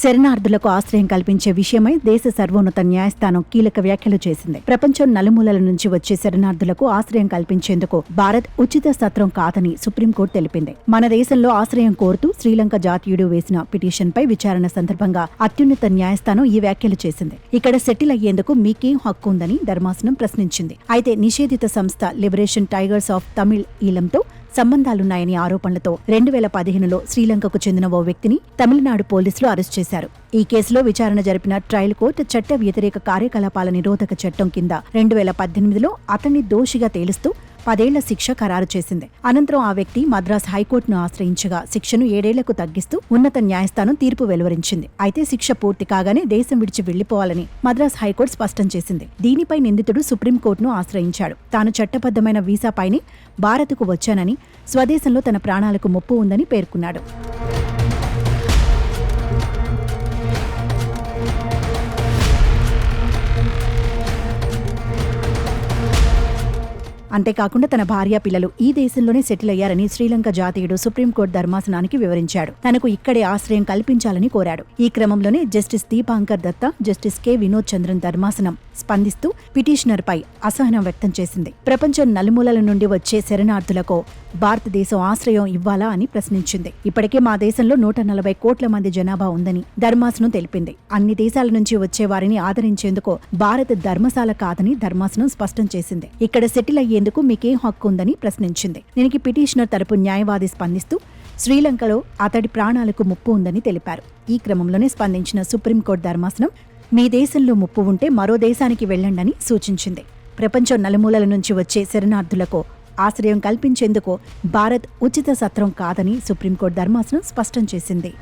శరణార్థులకు ఆశ్రయం కల్పించే విషయమై దేశ సర్వోన్నత న్యాయస్థానం కీలక వ్యాఖ్యలు చేసింది. ప్రపంచం నలుమూలల నుంచి వచ్చే శరణార్థులకు ఆశ్రయం కల్పించేందుకు భారత్ ఉచిత సత్రం కాదని సుప్రీంకోర్టు తెలిపింది. మన దేశంలో ఆశ్రయం కోరుతూ శ్రీలంక జాతీయుడు వేసిన పిటిషన్పై విచారణ సందర్భంగా అత్యున్నత న్యాయస్థానం ఈ వ్యాఖ్యలు చేసింది. ఇక్కడ సెటిల్ అయ్యేందుకు మీకేం హక్కు ఉందని ధర్మాసనం ప్రశ్నించింది. అయితే నిషేధిత సంస్థ లిబరేషన్ టైగర్స్ ఆఫ్ తమిళ్ ఈలంతో సంబంధాలున్నాయని ఆరోపణలతో రెండు వేల పదిహేనులో శ్రీలంకకు చెందిన ఓ వ్యక్తిని తమిళనాడు పోలీసులు అరెస్ట్ చేశారు. ఈ కేసులో విచారణ జరిపిన ట్రయల్ కోర్టు చట్ట వ్యతిరేక కార్యకలాపాల నిరోధక చట్టం కింద రెండు వేల పద్దెనిమిదిలో అతన్ని దోషిగా తేలుస్తూ పదేళ్ళ శిక్ష ఖరారు చేసింది. అనంతరం ఆ వ్యక్తి మద్రాస్ హైకోర్టును ఆశ్రయించగా శిక్షను ఏడేళ్ళకు తగ్గిస్తూ ఉన్నత న్యాయస్థానం తీర్పు వెలువరించింది. అయితే శిక్ష పూర్తి కాగానే దేశం విడిచి వెళ్ళిపోవాలని మద్రాస్ హైకోర్టు స్పష్టం చేసింది. దీనిపై నిందితుడు సుప్రీంకోర్టును ఆశ్రయించాడు. తాను చట్టబద్దమైన వీసాపైనే భారత్కు వచ్చానని స్వదేశంలో తన ప్రాణాలకు ముప్పు ఉందని పేర్కొన్నాడు. అంతేకాకుండా తన భార్య పిల్లలు ఈ దేశంలోనే సెటిల్ అయ్యారని శ్రీలంక జాతీయుడు సుప్రీంకోర్టు ధర్మాసనానికి వివరించాడు. తనకు ఇక్కడే ఆశ్రయం కల్పించాలని కోరాడు. ఈ క్రమంలోనే justice Dipankar Datta justice K. Vinod Chandran ధర్మాసనం స్పందిస్తూ పిటిషనర్ పై అసహనం వ్యక్తం చేసింది. ప్రపంచం నలుమూలల నుండి వచ్చే శరణార్థులకు భారతదేశం ఆశ్రయం ఇవ్వాలా అని ప్రశ్నించింది. ఇప్పటికే మా దేశంలో నూట నలభై కోట్ల మంది జనాభా ఉందని ధర్మాసనం తెలిపింది. అన్ని దేశాల నుంచి వచ్చే వారిని ఆదరించేందుకు భారత్ ధర్మశాల కాదని ధర్మాసనం స్పష్టం చేసింది. ఇక్కడ సెటిల్ అయ్యేందుకు మీకే హక్కు ఉందని ప్రశ్నించింది. దీనికి పిటిషనర్ తరపు న్యాయవాది స్పందిస్తూ శ్రీలంకలో అతడి ప్రాణాలకు ముప్పు ఉందని తెలిపారు. ఈ క్రమంలోనే స్పందించిన సుప్రీంకోర్టు ధర్మాసనం మీ దేశంలో ముప్పు ఉంటే మరో దేశానికి వెళ్ళండని సూచించింది. ప్రపంచం నలుమూలల నుంచి వచ్చే శరణార్థులకు ఆశ్రయం కల్పించేందుకు భారత్ ఉచిత సత్రం కాదని సుప్రీంకోర్టు ధర్మాసనం స్పష్టం చేసింది.